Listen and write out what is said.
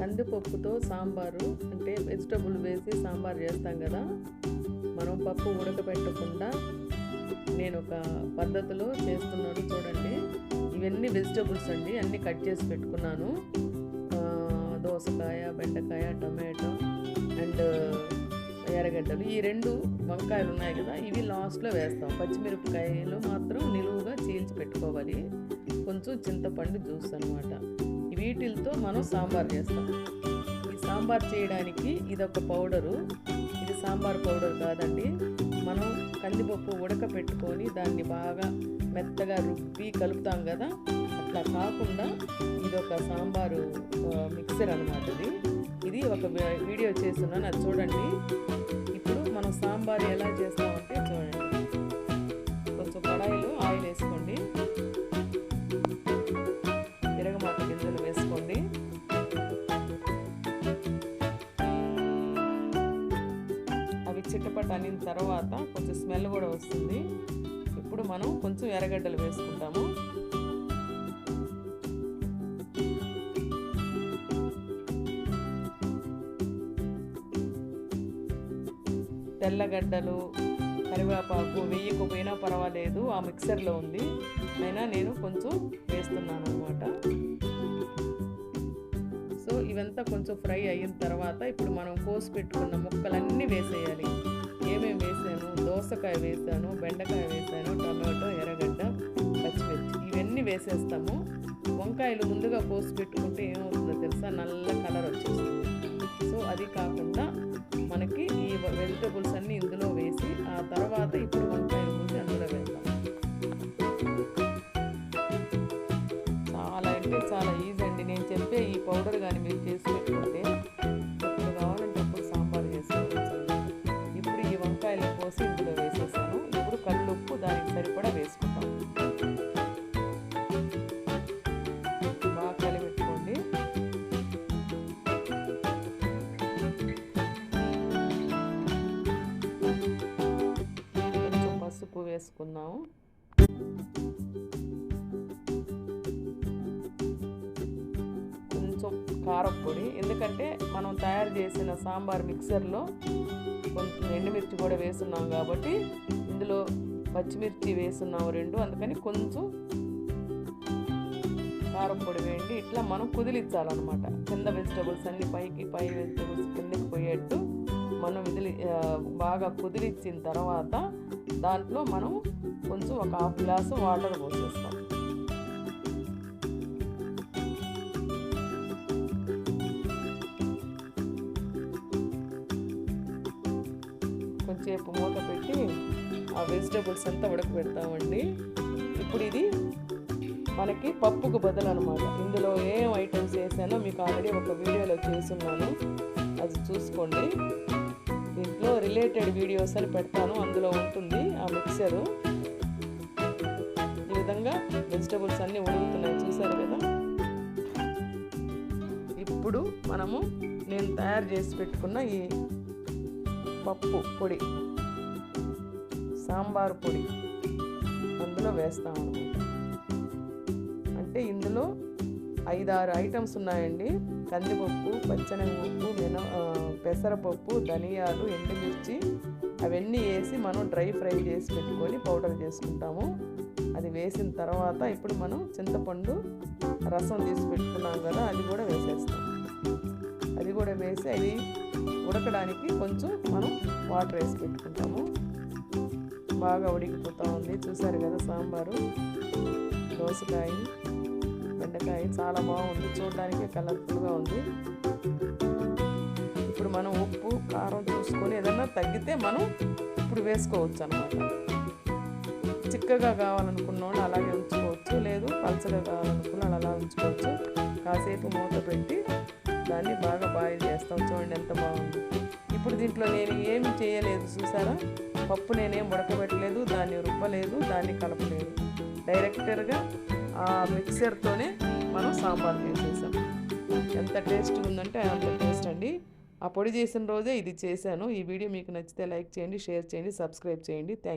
కందిపప్పుతో సాంబారు అంటే వెజిటబుల్ వేసి సాంబార్ చేస్తాం కదా. మనం పప్పు ఉడకబెట్టకుండా నేను ఒక పద్ధతిలో చేస్తున్నాను చూడండి. ఇవన్నీ వెజిటబుల్స్ అండి అన్నీ కట్ చేసి పెట్టుకున్నాను. దోసకాయ బెండకాయ టమాటో అండ్ ఎర్రగడ్డలు. ఈ రెండు వంకాయలు ఉన్నాయి కదా ఇవి లాస్ట్లో వేస్తాం. పచ్చిమిరపకాయలు మాత్రం నిలువుగా చీల్చి పెట్టుకోవాలి. కొంచెం చింతపండు జ్యూస్ అనమాట వీటితో మనం సాంబార్ చేస్తాం. ఈ సాంబార్ చేయడానికి ఇదొక పౌడరు. ఇది సాంబార్ పౌడర్ కాదండి. మనం కందిపప్పు ఉడకపెట్టుకొని దాన్ని బాగా మెత్తగా రుబ్బి కలుపుతాం కదా? అట్లా కాకుండా ఇది ఒక సాంబారు మిక్సర్ అనమాట ఇది. ఇది ఒక వీడియో చేస్తున్నాను అది చూడండి. ఇప్పుడు మనం సాంబార్ ఎలా చేస్తామంటే చూడండి. చిట్టపట్ట అనిన తర్వాత కొంచెం స్మెల్ కూడా వస్తుంది. ఇప్పుడు మనం కొంచెం ఎర్రగడ్డలు వేసుకుంటాము. తెల్లగడ్డలు కరివేపాకు వేయకపోయినా పర్వాలేదు ఆ మిక్సర్లో ఉంది. అయినా నేను కొంచెం వేస్తున్నాను అనమాట సో ఇవంతా కొంచెం ఫ్రై అయిన తర్వాత ఇప్పుడు మనం కోసి పెట్టుకున్న ముక్కలన్నీ వేసేయాలి. ఏమేమి వేసాను? దోసకాయ వేసాను బెండకాయ వేసాను టమాటో ఎర్రగడ్డ పచ్చిమిర్చి. ఇవన్నీ వేసేస్తాము. వంకాయలు ముందుగా కోసి పెట్టుకుంటే ఏమవుతుందో తెలుసా? నల్ల కలర్ వచ్చేస్తుంది. సో అది కాకుండా మనకి ఈ వెజిటబుల్స్ అన్నీ ఇందులో వేసి ఆ తర్వాత ఇప్పుడు వంకాయలు కోసి అందులో వేద్దాం. చాలా అంటే చాలా ఈజీ అండి. నేను చెప్పి కల్లుప్పు కూడా వేసుకుంటాం బాగా కలిపెట్టుకోండి. కొంచెం పసుపు వేసుకున్నాము కొంచెం కారపొడి ఎందుకంటే మనం తయారు చేసిన సాంబార్ మిక్సర్లో కొంచెం ఎండుమిర్చి కూడా వేస్తున్నాం కాబట్టి ఇందులో పచ్చిమిర్చి వేస్తున్నాం రెండు. అందుకని కొంచెం కారపొడి వేయండి. ఇట్లా మనం కుదిలించాలన్నమాట. కింద వెజిటబుల్స్ అన్ని పైకి పై వెజిటబుల్స్ కిందకి పోయేట్టు మనం విదిలి బాగా కుదిలిచ్చిన తర్వాత దాంట్లో మనం కొంచెం ఒక హాఫ్ గ్లాసు వాటర్ పోసేస్తాం. కొంచెంసేపు మూత పెట్టి ఆ వెజిటబుల్స్ అంతా ఉడకబెడతామండి ఇప్పుడు ఇది మనకి పప్పుకు బదులు అనమాట ఇందులో ఏం ఐటమ్స్ వేసానో మీకు ఆల్రెడీ ఒక వీడియోలో చేస్తున్నాను. అది చూసుకోండి. దీంట్లో రిలేటెడ్ వీడియోస్ అని పెడతాను. అందులో ఉంటుంది ఆ మిక్సరు. ఈ విధంగా వెజిటబుల్స్ అన్నీ ఉడుకుతున్నాయి. చూసారు కదా? ఇప్పుడు మనము నేను తయారు చేసి పెట్టుకున్న ఈ పప్పు పొడి. సాంబార్ పొడి అందులో వేస్తాం అనమాట అంటే ఇందులో ఐదారు ఐటమ్స్ ఉన్నాయండి. కందిపప్పు పచ్చెనగపప్పు మిన ఆ, పెసరపప్పు ధనియాలు ఎండుమిర్చి అవన్నీ వేసి మనం డ్రై ఫ్రై చేసి పెట్టుకొని పౌడర్ చేసుకుంటాము. అది వేసిన తర్వాత ఇప్పుడు మనం చింతపండు రసం తీసి పెట్టుకున్నాం కదా అది కూడా వేసేస్తాం. అది కూడా వేసి అది ఉడకడానికి కొంచెం మనం వాటర్ వేసి పెట్టుకుంటాము. బాగా ఉడికిపోతూ ఉంది. చూసారు కదా సాంబారు? దోసకాయ బెండకాయ చాలా బాగుంది. చూడడానికి కలర్ఫుల్గా ఉంది. ఇప్పుడు మనం ఉప్పు కారం చూసుకొని ఏదన్నా తగ్గితే మనం ఇప్పుడు వేసుకోవచ్చు అనమాట చిక్కగా కావాలనుకున్న వాళ్ళు అలాగే ఉంచుకోవచ్చు. లేదు పలచగా కావాలనుకున్న వాళ్ళు అలా ఉంచుకోవచ్చు. కాసేపు మూత పెట్టి దాన్ని బాగా బాయిల్ చేస్తాం. చూడండి ఎంత బాగుంది. ఇప్పుడు దీంట్లో నేను ఏమి చేయలేదు చూసారా? పప్పు నేనేం ఉడకబెట్టలేదు దాన్ని రుబ్బలేదు దాన్ని కలపలేదు. డైరెక్టర్గా ఆ మిక్సర్తోనే మనం సాంబార్ చేసేసాం. ఎంత టేస్ట్ ఉందంటే అంత టేస్ట్ అండి. ఆ పొడి చేసిన రోజే ఇది చేశాను. ఈ వీడియో మీకు నచ్చితే లైక్ చేయండి షేర్ చేయండి సబ్స్క్రైబ్ చేయండి. థ్యాంక్